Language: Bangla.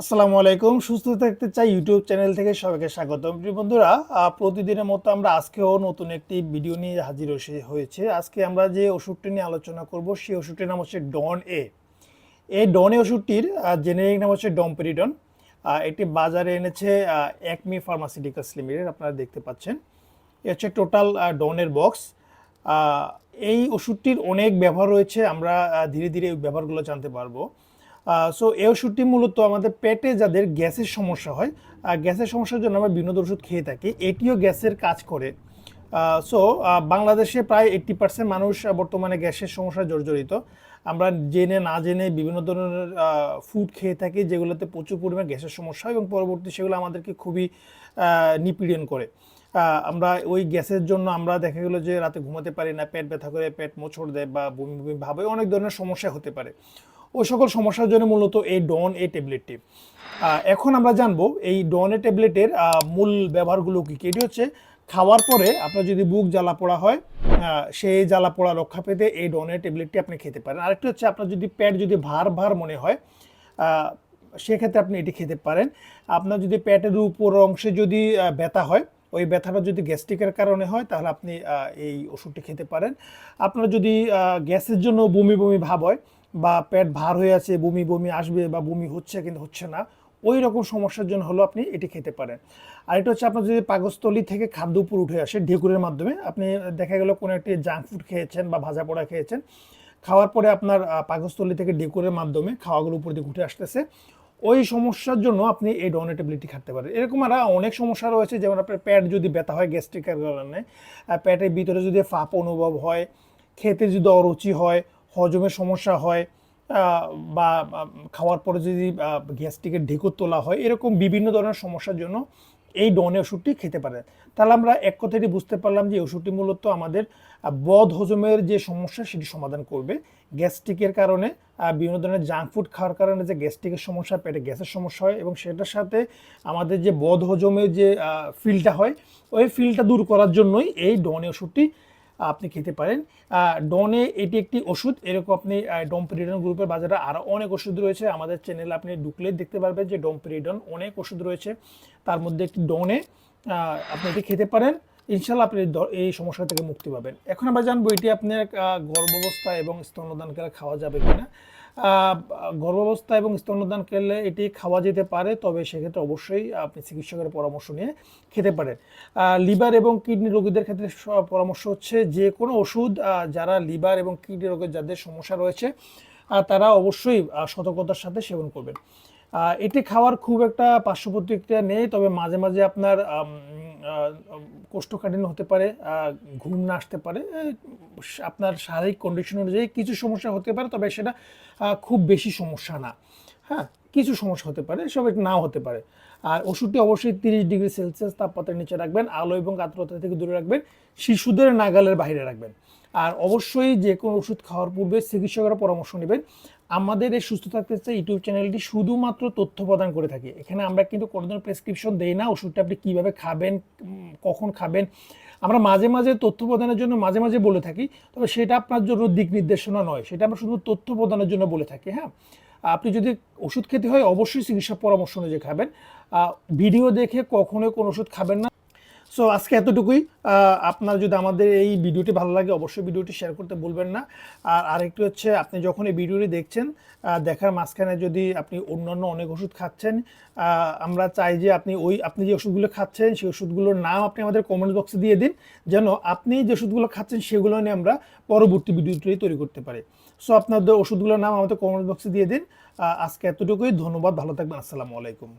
আসসালামু আলাইকুম। সুস্থ থাকতে চাই ইউটিউব চ্যানেল থেকে সবাইকে স্বাগতম। প্রিয় বন্ধুরা প্রতিদিনের মতো আমরা আজকেও নতুন একটি ভিডিও নিয়ে হাজির হয়েছে- আজকে আমরা যে ওষুধটি নিয়ে আলোচনা করব, সেই ওষুধটির নাম হচ্ছে ডন এ। এই ডন এ ওষুধটির জেনেরিক নাম হচ্ছে ডমপেরিডন এটি বাজারে এনেছে একমি ফার্মাসিউটিক্যালস লিমিটেড, আপনারা দেখতে পাচ্ছেন। এ হচ্ছে টোটাল ডনের বক্স। এই ওষুধটির অনেক ব্যবহার রয়েছে, আমরা ধীরে ধীরে ব্যবহারগুলো জানতে পারব। সো এই ওষুধটি মূলত আমাদের পেটে যাদের গ্যাসের সমস্যা হয় গ্যাসের সমস্যার জন্য আমরা বিভিন্ন ওষুধ খেয়ে থাকি, এটিও গ্যাসের কাজ করে। সো বাংলাদেশে প্রায় এইট্টি পার্সেন্ট মানুষ বর্তমানে গ্যাসের সমস্যায় জর্জরিত। আমরা জেনে না জেনে বিভিন্ন ধরনের ফুড খেয়ে থাকি যেগুলোতে প্রচুর পরিমাণে গ্যাসের সমস্যা এবং পরবর্তী সেগুলো আমাদেরকে খুবই নিপীড়ন করে। আমরা ওই গ্যাসের জন্য আমরা দেখা গেলো যে রাতে ঘুমাতে পারি না, পেট ব্যথা করে, পেট মোচড় দেয় বা বমি বমি ভাবে অনেক ধরনের সমস্যা হতে পারে। ওই সকল সমস্যার জন্য মূলত এই ডন এ ট্যাবলেটটি। এখন আমরা জানব এই ডন এ ট্যাবলেটের মূল ব্যবহারগুলো কী কী? এটি হচ্ছে খাওয়ার পরে আপনার যদি বুক জ্বালা পোড়া হয় সেই জ্বালা পোড়া রক্ষা পেতে এই ডনের ট্যাবলেটটি আপনি খেতে পারেন। আরেকটি হচ্ছে আপনার যদি পেট যদি ভার ভার মনে হয় সেক্ষেত্রে আপনি এটি খেতে পারেন। আপনার যদি পেটের উপর অংশে যদি ব্যথা হয়, ওই ব্যথাটা যদি গ্যাস্ট্রিকের কারণে হয়, তাহলে আপনি এই ওষুধটি খেতে পারেন। আপনার যদি গ্যাসের জন্য বমি বমি ভাব হয় বা পেট ভার হয়ে আছে, বমি বমি আসবে বা বমি হচ্ছে কিন্তু হচ্ছে না, ওই রকম সমস্যার জন্য হলো আপনি এটি খেতে পারেন। আর এটা হচ্ছে আপনার যদি পাকস্থলী থেকে খাদ্য উপর উঠে আসে, ঢেকুরের মাধ্যমে, আপনি দেখা গেল কোনো একটি জাঙ্ক ফুড খেয়েছেন বা ভাজা পোড়া খেয়েছেন, খাওয়ার পরে আপনার পাকস্থলী থেকে ডেকুরের মাধ্যমে খাওয়াগুলো উপর দিকে উঠে আসতেছে, ওই সমস্যার জন্য আপনি এই ডোনেটেবিলিটি খেতে পারেন। এরকম আর অনেক সমস্যা রয়েছে, যেমন আপনার পেট যদি ব্যথা হয় গ্যাস্ট্রিকের কারণে পেটের ভিতরে যদি ফাঁপ অনুভব হয়, খেতে যদি অরুচি হয় হজমের সমস্যা হয় বা খাওয়ার পরে যদি গ্যাস্ট্রিকের ঢেকুর তোলা হয়, এরকম বিভিন্ন ধরনের সমস্যার জন্য এই ডনে ওষুধটি খেতে পারে তাহলে আমরা এক কথাটি বুঝতে পারলাম যে ওষুধটি মূলত আমাদের বদ হজমের যে সমস্যা সেটি সমাধান করবে। গ্যাস্ট্রিকের কারণে বিভিন্ন ধরনের জাঙ্ক ফুড খাওয়ার কারণে যে গ্যাস্ট্রিকের সমস্যা, পেটে গ্যাসের সমস্যা হয় এবং সেটার সাথে আমাদের যে বদ হজমের যে ফিলটা হয়, ওই ফিলটা দূর করার জন্যই এই ডনে ওষুধটি আপনি খেতে পারেন। ডনে এটি একটি ওষুধ। এরকম আপনি ডমপেরিডন গ্রুপের বাজারে আরও অনেক ওষুধ রয়েছে। আমাদের চ্যানেলে আপনি ডুকলে দেখতে পারবেন যে ডমপেরিডন অনেক ওষুধ রয়েছে। তার মধ্যে একটি ডনে আপনি এটি খেতে পারেন। ইনশাল্লাহ আপনি এই সমস্যা থেকে মুক্তি পাবেন। এখন আমরা জানব এটি আপনার গর্ভাবস্থা এবং স্তন্যদান স্তন্যদানকালে খাওয়া যাবে কিনা। গর্ভাবস্থা এবং স্তন্যদান করলে এটি খাওয়া যেতে পারে, তবে সেক্ষেত্রে অবশ্যই আপনি চিকিৎসকের পরামর্শ নিয়ে খেতে পারেন। লিভার এবং কিডনি রোগীদের ক্ষেত্রে পরামর্শ হচ্ছে যে কোনো ওষুধ যারা লিভার এবং কিডনি রোগের যাদের সমস্যা রয়েছে তারা অবশ্যই সতর্কতার সাথে সেবন করবেন। এটি খাওয়ার খুব একটা পার্শ্ব প্রতিক্রিয়া নেই, তবে মাঝে মাঝে আপনার কোষ্ঠকাঠিন্য হতে পারে ঘুম না আসতে পারে আপনার শারীরিক কন্ডিশন অনুযায়ী কিছু সমস্যা হতে পারে, তবে সেটা খুব বেশি সমস্যা না। হ্যাঁ কিছু সমস্যা হতে পারে, সব নাও হতে পারে। আর ওষুধটি অবশ্যই তিরিশ ডিগ্রি সেলসিয়াস তাপমাত্রার নিচে রাখবেন, আলো এবং আর্দ্রতা থেকে দূরে রাখবেন, শিশুদের নাগালের বাইরে রাখবেন। আর অবশ্যই যে কোনো ওষুধ খাওয়ার পূর্বে চিকিৎসকেরা পরামর্শ নেবেন আমাদের এই সুস্থ থাকতে চাই ইউটিউব চ্যানেলটি শুধুমাত্র তথ্য প্রদান করে থাকি। এখানে আমরা কিন্তু কোনো ধরনের প্রেসক্রিপশন দেই না, ওষুধটা আপনি কীভাবে খাবেন, কখন খাবেন। আমরা মাঝে মাঝে তথ্য প্রদানের জন্য মাঝে মাঝে বলে থাকি, তবে সেটা আপনার জন্য দিক নির্দেশনা নয়, সেটা আমরা শুধু তথ্য প্রদানের জন্য বলে থাকি হ্যাঁ? আপনি যদি ওষুধ খেতে হয়, অবশ্যই চিকিৎসা পরামর্শ অনুযায়ী খাবেন। ভিডিও দেখে কখনোই কোনো ওষুধ খাবেন না। সো আজকে এতটুকুই। আপনার যদি আমাদের এই ভিডিওটি ভালো লাগে, অবশ্যই ভিডিওটি শেয়ার করতে ভুলবেন না। আর আরেকটি হচ্ছে, আপনি যখন এই ভিডিওটি দেখছেন দেখার মাঝখানে যদি আপনি অন্যান্য অনেক ওষুধ খাচ্ছেন আমরা চাই যে আপনি ওই, আপনি যে ওষুধগুলো খাচ্ছেন, সেই ওষুধগুলোর নাম আপনি আমাদের কমেন্ট বক্সে দিয়ে দিন, যেন আপনি যে ওষুধগুলো খাচ্ছেন, সেগুলো নিয়ে আমরা পরবর্তী ভিডিওটি তৈরি করতে পারি। সো আপনাদের ওষুধগুলোর নাম আমাদের কমেন্ট বক্সে দিয়ে দিন। আজকে এতটুকুই। ধন্যবাদ। ভালো থাকবেন। আসসালামু আলাইকুম।